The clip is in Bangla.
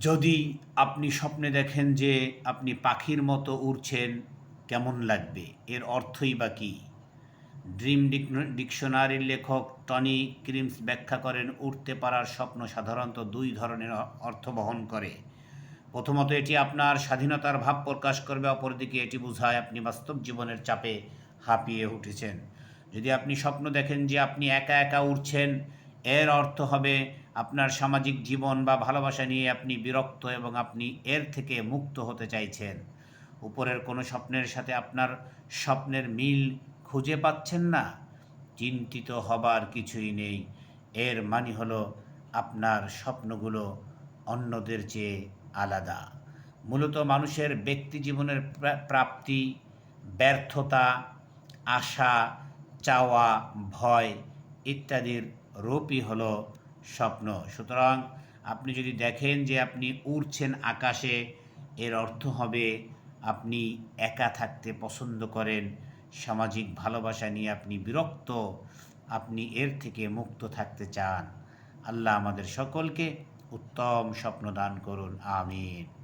যদি আপনি স্বপ্নে দেখেন যে আপনি পাখির মতো উড়ছেন, কেমন লাগবে? এর অর্থই বা কী? ড্রিম ডিক- ডিকশনারির লেখক টনি ক্রিমস ব্যাখ্যা করেন উঠতে পারার স্বপ্ন সাধারণত দুই ধরনের অর্থ বহন করে। প্রথমত এটি আপনার স্বাধীনতার ভাব প্রকাশ করবে, অপরদিকে এটি বোঝায় আপনি বাস্তব জীবনের চাপে হাঁপিয়ে উঠেছেন। যদি আপনি স্বপ্ন দেখেন যে আপনি একা একা উঠছেন এর অর্থ হবে আপনার সামাজিক জীবন বা ভালোবাসা নিয়ে আপনি বিরক্ত এবং আপনি এর থেকে মুক্ত হতে চাইছেন। উপরের কোনো স্বপ্নের সাথে আপনার স্বপ্নের মিল খুঁজে পাচ্ছেন না। চিন্তিত হবার কিছুই নেই। এর মানে হলো আপনার স্বপ্নগুলো অন্যদের চেয়ে আলাদা। মূলত মানুষের ব্যক্তি জীবনের প্রা- প্রাপ্তি, ব্যর্থতা, আশা, চাওয়া, ভয় ইত্যাদির রূপই হলো স্বপ্ন। সুতরাং আপনি যদি দেখেন যে আপনি উড়ছেন আকাশে, এর অর্থ হবে আপনি একা থাকতে পছন্দ করেন, সামাজিক ভালোবাসা নিয়ে আপনি বিরক্ত, আপনি এর থেকে মুক্ত থাকতে চান। আল্লাহ আমাদের সকলকে উত্তম স্বপ্ন দান করুন। আমিন।